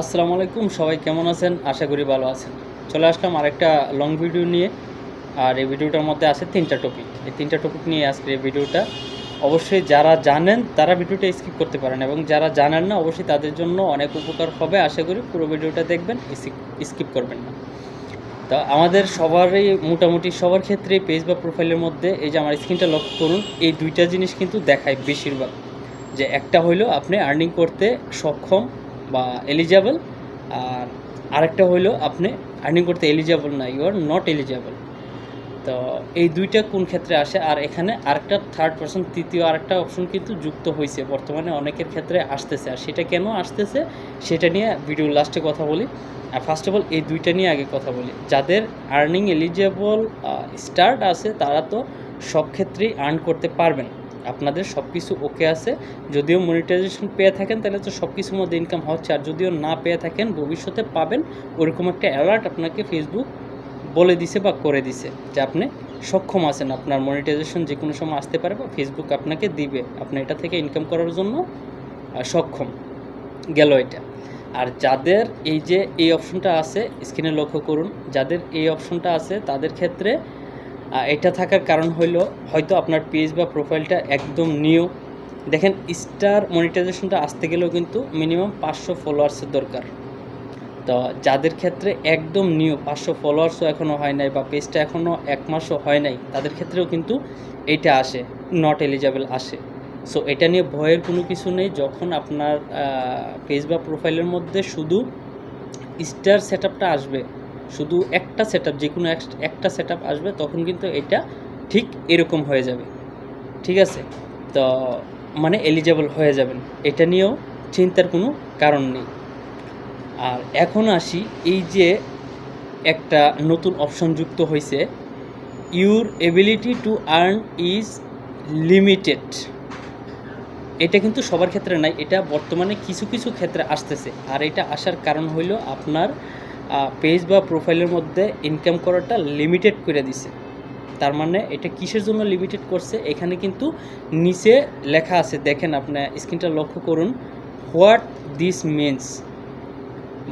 আসসালামু আলাইকুম, সবাই কেমন আছেন? আশা করি ভালো আছেন। চলে আসলাম আরেকটা লং ভিডিও নিয়ে। আর এই ভিডিওটার মধ্যে আছে তিনটা টপিক এই তিনটা টপিক নিয়ে আজকে এই ভিডিওটা অবশ্যই যারা জানেন, তারা ভিডিওটা স্কিপ করতে পারেন এবং যারা জানেন না, অবশ্যই তাদের জন্য অনেক উপকার হবে। আশা করি পুরো ভিডিওটা দেখবেন স্কিপ করবেন না। তো আমাদের সবারই, মোটামুটি সবার ক্ষেত্রে পেজ বা প্রোফাইলের মধ্যে এই যে আমার স্ক্রিনটা লক্ষ্য করুন, এই দুইটা জিনিস কিন্তু দেখায় বেশিরভাগ। যে একটা হইল আপনি আর্নিং করতে সক্ষম বা এলিজেবল আর আরেকটা হইল আপনি আর্নিং করতে এলিজেবল না ইউ আর নট এলিজেবল তো এই দুইটা কোন ক্ষেত্রে আসে? আর এখানে আরেকটা থার্ড পার্সন তৃতীয় আরেকটা অপশন কিন্তু যুক্ত হয়েছে বর্তমানে অনেকের ক্ষেত্রে আসতেছে। আর সেটা কেন আসতেছে? সেটা নিয়ে ভিডিও লাস্টে কথা বলি। আর ফার্স্ট অফ অল এই দুইটা নিয়ে আগে কথা বলি। যাদের আর্নিং এলিজেবল স্টার্ট আছে, তারা তো সব ক্ষেত্রেই আর্ন করতে পারবেন। আপনাদের সব কিছু ওকে আছে। যদিও মনিটাইজেশন পেয়ে থাকেন, তাহলে তো সব কিছুর মধ্যে ইনকাম হচ্ছে। আর যদিও না পেয়ে থাকেন, ভবিষ্যতে পাবেন, ওরকম একটা অ্যালার্ট আপনাকে ফেসবুক বলে দিছে বা করে দিছে যে আপনি সক্ষম আছেন। আপনার মনিটাইজেশন যে কোনো সময় আসতে পারে বা ফেসবুক আপনাকে দিবে। আপনি এটা থেকে ইনকাম করার জন্য সক্ষম। গেল এটা। আর যাদের এই যে এই অপশনটা আছে স্ক্রিনে লক্ষ্য করুন, যাদের এই অপশনটা আছে, তাদের ক্ষেত্রে এটা থাকার কারণ হইল হয়তো আপনার পেজ বা প্রোফাইলটা একদম নিউ দেখেন স্টার মনিটাইজেশনটা আসতে গেলেও কিন্তু মিনিমাম পাঁচশো ফলোয়ার্সের দরকার। তো যাদের ক্ষেত্রে একদম নিউ পাঁচশো ফলোয়ার্সও এখনও হয় নাই বা পেজটা এখনও এক মাসও হয় নাই, তাদের ক্ষেত্রেও কিন্তু এইটা আসে নট এলিজেবল আসে। সো এটা নিয়ে ভয়ের কোনো কিছু নেই, যখন আপনার পেজ বা প্রোফাইলের মধ্যে শুধু স্টার সেট আসবে শুধু একটা সেট আপ যে কোনো একটা সেট আসবে, তখন কিন্তু এটা ঠিক এরকম হয়ে যাবে। ঠিক আছে? তো মানে এলিজেবল হয়ে যাবেন। এটা নিয়েও চিন্তার কোনো কারণ নেই। আর এখন আসি এই যে একটা নতুন অপশন যুক্ত হয়েছে your ability to earn is limited এটা কিন্তু সবার ক্ষেত্রে নাই, এটা বর্তমানে কিছু কিছু ক্ষেত্রে আসতেছে। আর এটা আসার কারণ হইল আপনার পেজ বা প্রোফাইলের মধ্যে ইনকাম করাটা লিমিটেড করে দিছে। তার মানে এটা কিসের জন্য লিমিটেড করছে? এখানে কিন্তু নিচে লেখা আছে, দেখেন আপনি স্ক্রিনটা লক্ষ্য করুন। হোয়াট দিস মিনস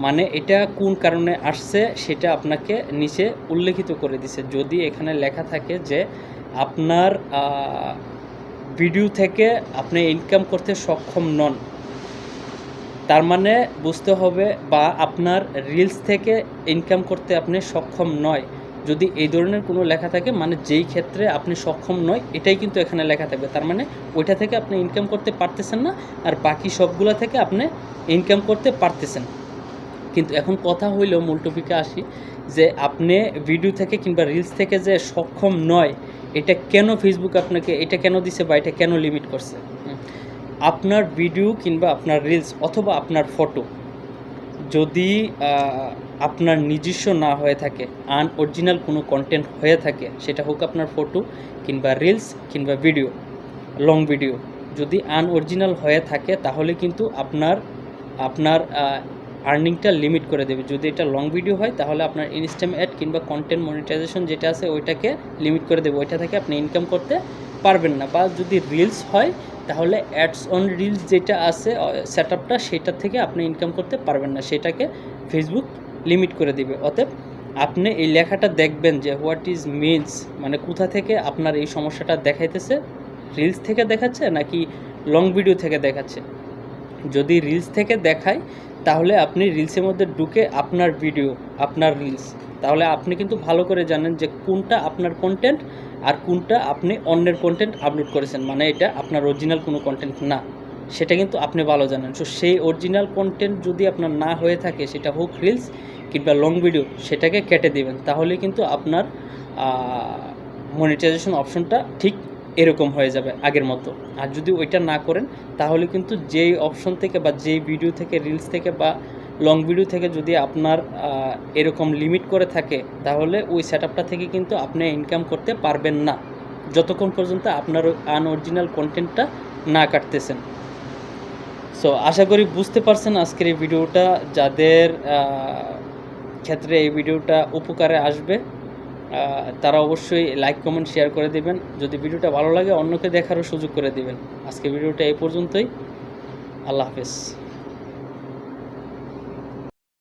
মানে এটা কোন কারণে আসছে সেটা আপনাকে নিচে উল্লেখিত করে দিছে। যদি এখানে লেখা থাকে যে আপনার ভিডিও থেকে আপনি ইনকাম করতে সক্ষম নন তার মানে বুঝতে হবে বা আপনার রিলস থেকে ইনকাম করতে আপনি সক্ষম নয়। যদি এই ধরনের কোনো লেখা থাকে মানে যেই ক্ষেত্রে আপনি সক্ষম নয়, এটাই কিন্তু এখানে লেখা থাকবে। তার মানে ওইটা থেকে আপনি ইনকাম করতে পারতেছেন না, আর বাকি সবগুলো থেকে আপনি ইনকাম করতে পারতেছেন। কিন্তু এখন কথা হইলেও মূল টপিকে আসি, যে আপনি ভিডিও থেকে কিংবা রিলস থেকে যে সক্ষম নয়, এটা কেন ফেসবুক আপনাকে, এটা কেন দিছে বা এটা কেন লিমিট করছে। আপনার ভিডিও কিংবা আপনার রিলস অথবা আপনার ফটো যদি আপনার নিজস্ব না হয়ে থাকে আনঅরিজিনাল কোনো কন্টেন্ট হয়ে থাকে, সেটা হোক আপনার ফটো কিংবা রিলস কিংবা ভিডিও লং ভিডিও যদি আনঅরিজিনাল হয়ে থাকে, তাহলে কিন্তু আপনার আপনার আর্নিংটা লিমিট করে দেবে। যদি এটা লং ভিডিও হয়, তাহলে আপনার ইনস্টাম অ্যাড কিংবা কন্টেন্ট মনিটাইজেশন যেটা আছে, ওইটাকে লিমিট করে দেবে। ওইটা থেকে আপনি ইনকাম করতে পারবেন না। বা যদি রিলস হয় তাহলে অ্যাডস অন রিলস যেটা আছে সেট আপটা সেটা থেকে আপনি ইনকাম করতে পারবেন না। সেটাকে ফেসবুক লিমিট করে দিবে। অতএব আপনি এই লেখাটা দেখবেন যে হোয়াট ইজ মিনস মানে কোথা থেকে আপনার এই সমস্যাটা দেখাইতেছে? রিলস থেকে দেখাচ্ছে নাকি লং ভিডিও থেকে দেখাচ্ছে? যদি রিলস থেকে দেখায়, তাহলে আপনি রিলসের মধ্যে ঢুকে আপনার ভিডিও আপনার রিলস তাহলে আপনি কিন্তু ভালো করে জানেন যে কোনটা আপনার কন্টেন্ট আর কোনটা আপনি অন্যের কন্টেন্ট আপলোড করেছেন। মানে এটা আপনার অরিজিনাল কোনো কন্টেন্ট না। সেটা কিন্তু আপনি ভালো জানেন। সো সেই অরিজিনাল কন্টেন্ট যদি আপনার না হয়ে থাকে, সেটা হোক রিলস কিংবা লং ভিডিও সেটাকে কেটে দিবেন। তাহলে কিন্তু আপনার মনিটাইজেশন অপশনটা ঠিক এরকম হয়ে যাবে আগের মতো। আর যদি ওইটা না করেন, তাহলে কিন্তু যেই অপশন থেকে বা যেই ভিডিও থেকে রিলস থেকে বা লং ভিডিও থেকে যদি আপনার এরকম লিমিট করে থাকে, তাহলে ওই সেট থেকে কিন্তু আপনি ইনকাম করতে পারবেন না। যতক্ষণ পর্যন্ত আপনার আনঅরিজিনাল কন্টেন্টটা না কাটতেছেন। সো আশা করি বুঝতে পারছেন আজকের এই ভিডিওটা যাদের ক্ষেত্রে এই ভিডিওটা উপকারে আসবে তারা অবশ্যই লাইক কমেন্ট শেয়ার করে দেবেন। যদি ভিডিওটা ভালো লাগে, অন্যকে দেখারও সুযোগ করে দেবেন। আজকে ভিডিওটা এই পর্যন্তই। আল্লাহ হাফেজ।